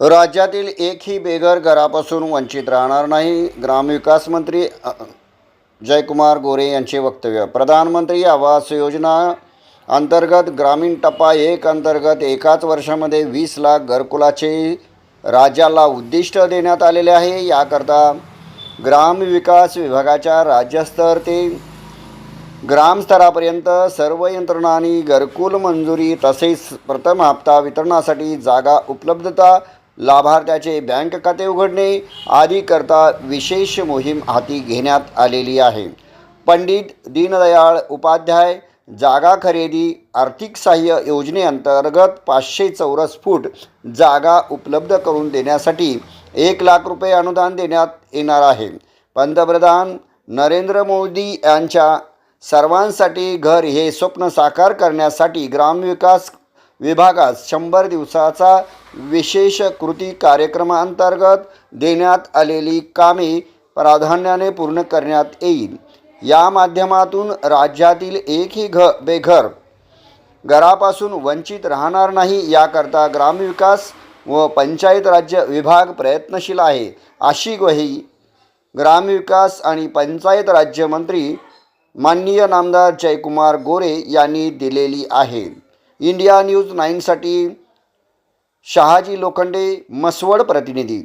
राज्यातील एकही बेघर घरापासून वंचित राहणार नाही. ग्रामविकास मंत्री जयकुमार गोरे यांचे वक्तव्य प्रधानमंत्री आवास योजना अंतर्गत ग्रामीण टप्पा एक अंतर्गत एकाच वर्षामध्ये वीस लाख घरकुलाचे राज्याला उद्दिष्ट देण्यात आलेले आहे. याकरता ग्रामविकास विभागाच्या राज्यस्तर ते ग्रामस्तरापर्यंत सर्व यंत्रणांनी घरकुल मंजुरी तसेच प्रथम हप्ता वितरणासाठी जागा उपलब्धता लाभार्थ्याचे बँक खाते उघडणे आदीकरता विशेष मोहीम हाती घेण्यात आलेली आहे. पंडित दीनदयाळ उपाध्याय जागा खरेदी आर्थिक सहाय्य योजनेअंतर्गत पाचशे चौरस फूट जागा उपलब्ध करून देण्यासाठी एक लाख रुपये अनुदान देण्यात येणार आहे. पंतप्रधान नरेंद्र मोदी यांच्या सर्वांसाठी घर हे स्वप्न साकार करण्यासाठी ग्रामविकास विभागात शंभर दिवसाचा विशेष कृती कार्यक्रमांतर्गत देण्यात आलेली कामे प्राधान्याने पूर्ण करण्यात येईल. या माध्यमातून राज्यातील एकही घ बेघर घरापासून वंचित राहणार नाही याकरता ग्रामविकास व पंचायत राज्य विभाग प्रयत्नशील आहे अशी ग्वाही ग्रामविकास आणि पंचायत राज्यमंत्री माननीय नामदार जयकुमार गोरे यांनी दिलेली आहे. इंडिया न्यूज नाईनसाठी शहाजी लोखंडे मसवड प्रतिनिधी